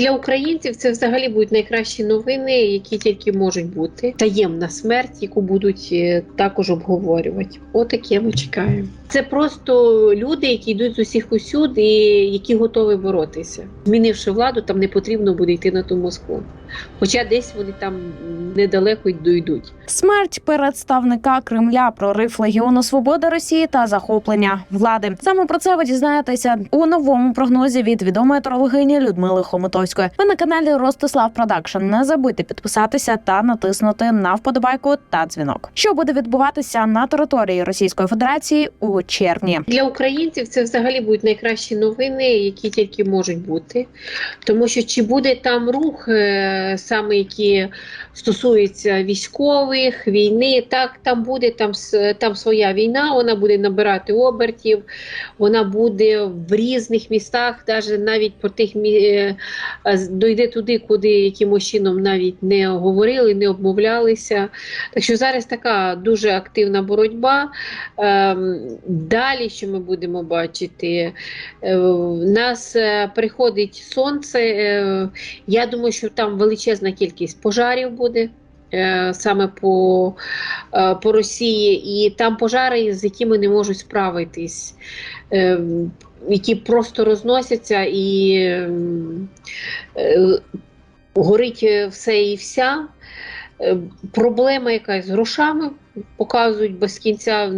Для українців це взагалі будуть найкращі новини, які тільки можуть бути. Таємна смерть, яку будуть е, також обговорювати. Отаке ми чекаємо. Це просто люди, які йдуть з усіх усюди, і які готові боротися. Змінивши владу, там не потрібно буде йти на ту Москву. Хоча десь вони там недалеко й дойдуть. Смерть представника Кремля, прорив Легіону Свободи Росії та захоплення влади. Саме про це ви дізнаєтеся у новому прогнозі від відомої трологині Людмили Хомутовської. Ви на каналі Ростислав Продакшн. Не забудьте підписатися та натиснути на вподобайку та дзвінок. Що буде відбуватися на території Російської Федерації у червні? Для українців це взагалі будуть найкращі новини, які тільки можуть бути. Тому що чи буде там рух, е, саме які стосуються військових, війни, так там буде там, там своя війна, вона буде набирати обертів, вона буде в різних містах, навіть навіть по тих е, дойде туди, куди якимось чином навіть не говорили, не обмовлялися. Так що зараз така дуже активна боротьба. Ем, Далі, що ми будемо бачити, Е, нас е, приходить сонце. е, Я думаю, що там величезна кількість пожарів буде. Саме по, по Росії, і там пожари, з якими не можуть справитись, е, які просто розносяться і ем, е, горить все і вся. Е, Проблема якась з грошами показують без кінця.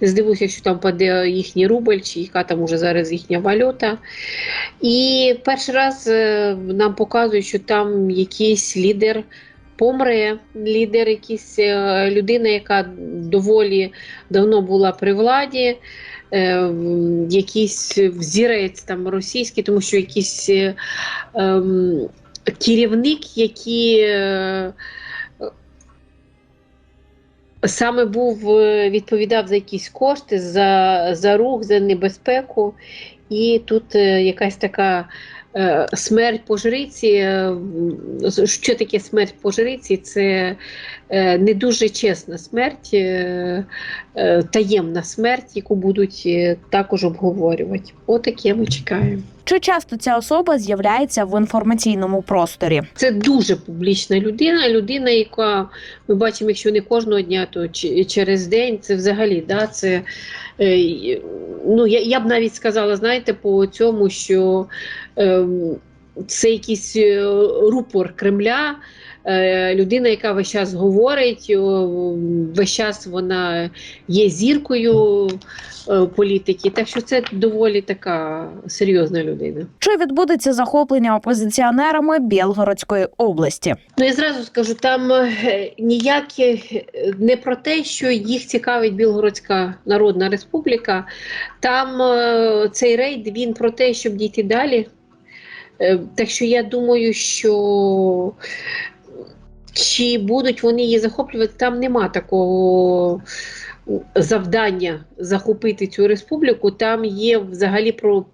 Не здивуюся, що там паде їхній рубль, чи яка там уже зараз їхня валюта. І перший раз е, нам показують, що там якийсь лідер помре, лідер, якийсь е, людина, яка доволі давно була при владі. е, Якийсь взірець там російський, тому що якийсь е, ем, керівник, який е, саме був е, відповідав за якісь кошти, за, за рух, за небезпеку. І тут е, якась така е, смерть по жриці. е, Що таке смерть по жриці? Це е, не дуже чесна смерть, е, е, таємна смерть, яку будуть е, також обговорювати. Отаке ми чекаємо. Чи часто ця особа з'являється в інформаційному просторі? Це дуже публічна людина. Людина, яка ми бачимо, якщо не кожного дня, то через день. Це взагалі да, це е, ну я, я б навіть сказала, знаєте, по цьому, що е, це якийсь е, рупор Кремля. е, Людина, яка весь час говорить, весь час вона є зіркою е, політики. Так що це доволі така серйозна людина. Чи відбудеться захоплення опозиціонерами Білгородської області? Ну, я зразу скажу, там ніяке е, не про те, що їх цікавить Білгородська Народна Республіка. Там цей рейд він про те, щоб дійти далі. Е, Так що я думаю, що чи будуть вони її захоплювати, там нема такого завдання захопити цю республіку. Там є взагалі про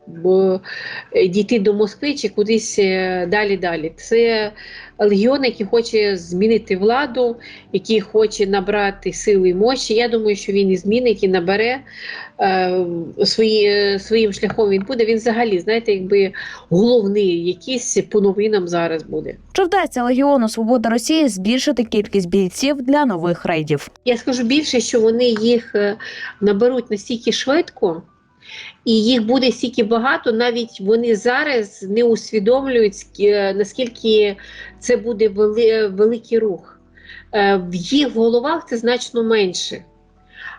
дійти до Москви чи кудись е, далі далі. Це легіон, який хоче змінити владу, який хоче набрати сили і мощі. Я думаю, що він і змінить і набере свої, е, своїм шляхом. Він буде. Він взагалі, знаєте, якби головний якийсь по новинам зараз буде. Чи вдасться Легіону Свободи Росії збільшити кількість бійців для нових рейдів? Я скажу більше, що вони їх е, наберуть настільки швидко, і їх буде стільки багато, навіть вони зараз не усвідомлюють, е, наскільки це буде вели, великий рух. В їх головах це значно менше.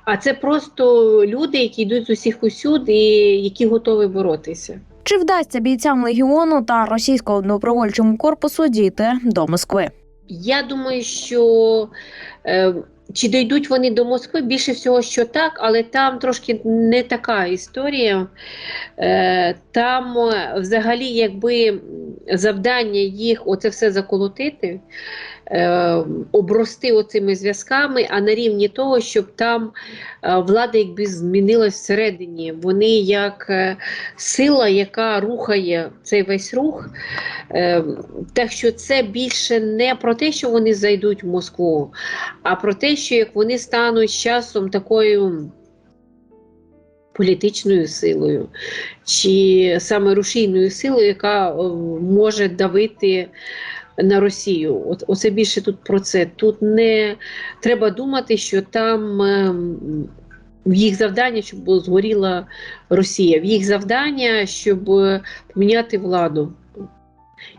А це просто люди, які йдуть з усіх усюди, і які готові боротися. Чи вдасться бійцям легіону та російського добровольчому корпусу дійти до Москви? Я думаю, що е, чи дійдуть вони до Москви, більше всього, що так, але там трошки не така історія. Е, там е, взагалі, якби завдання їх оце все заколотити, обрости оцими зв'язками, а на рівні того, щоб там е, влада якби змінилась всередині. Вони як е, сила, яка рухає цей весь рух. Е, так що це більше не про те, що вони зайдуть в Москву, а про те, що як вони стануть з часом такою політичною силою, чи саме рушійною силою, яка е, може давити на Росію. От оце більше тут про це. Тут не треба думати, що там ем, в їх завдання, щоб згоріла Росія, в їх завдання, щоб е, поміняти владу.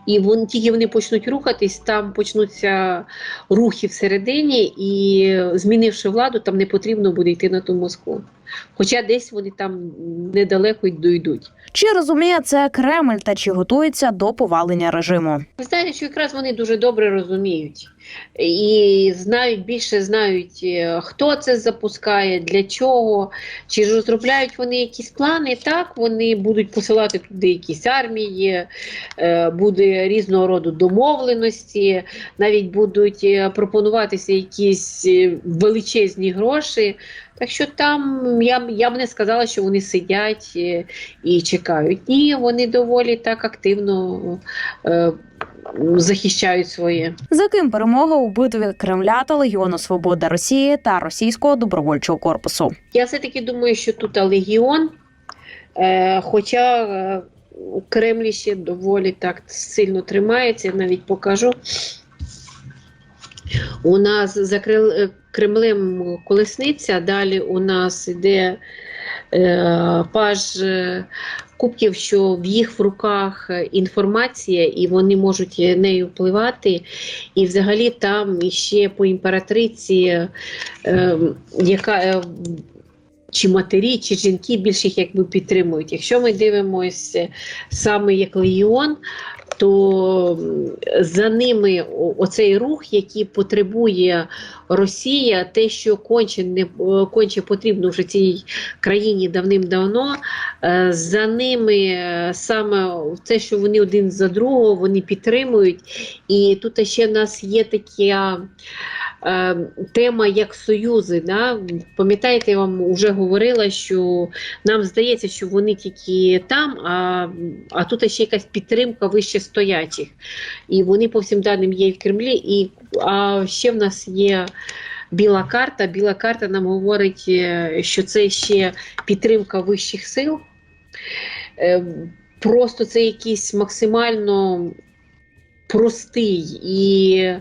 І вон, тільки вони почнуть рухатись, там почнуться рухи всередині, і змінивши владу, там не потрібно буде йти на ту Москву. Хоча десь вони там недалеко й дойдуть. Чи розуміє це Кремль та чи готується до повалення режиму? Ви знаєте, що якраз вони дуже добре розуміють і знають більше знають, е, хто це запускає, для чого, чи ж розробляють вони якісь плани. Так, вони будуть посилати туди якісь армії, е, буде різного роду домовленості, навіть будуть е, пропонуватися якісь е, величезні гроші. Так що там я, я б не сказала, що вони сидять е, і чекають. Ні, вони доволі так активно е, захищають своє. За ким перемога у битві Кремля та Легіону Свобода Росії та Російського добровольчого корпусу? Я все-таки думаю, що тут легіон, е, хоча Кремль ще доволі так сильно тримається, я навіть покажу. У нас за е, Кремлем колесниця, далі у нас йде е, паж е, кубків, що в їх в руках інформація, і вони можуть нею впливати. І взагалі там іще по імператриці, е, яка е, чи матері, чи жінки більш їх якби підтримують. Якщо ми дивимося саме як легіон, то за ними оцей рух, який потребує Росія, те, що конче не конче потрібно вже цій країні давним-давно. е, За ними е, саме те, що вони один за другого, вони підтримують. І тут ще в нас є така е, тема як союзи. Да? Пам'ятаєте, я вам вже говорила, що нам здається, що вони тільки там, а, а тут ще якась підтримка вище стоячих. І вони по всім даним є в Кремлі. І, а ще в нас є. Біла карта. Біла карта нам говорить, е, що це ще підтримка вищих сил. Е, Просто це якийсь максимально простий і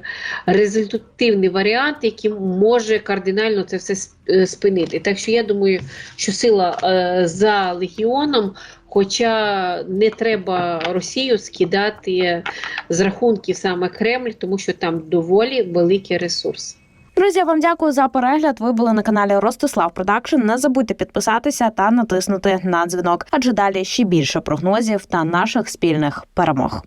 результативний варіант, який може кардинально це все е, спинити. Так що я думаю, що сила е, за легіоном, хоча не треба Росію скидати з рахунків саме Кремль, тому що там доволі великий ресурс. Друзі, я вам дякую за перегляд. Ви були на каналі Ростислав Продакшн. Не забудьте підписатися та натиснути на дзвінок, адже далі ще більше прогнозів та наших спільних перемог.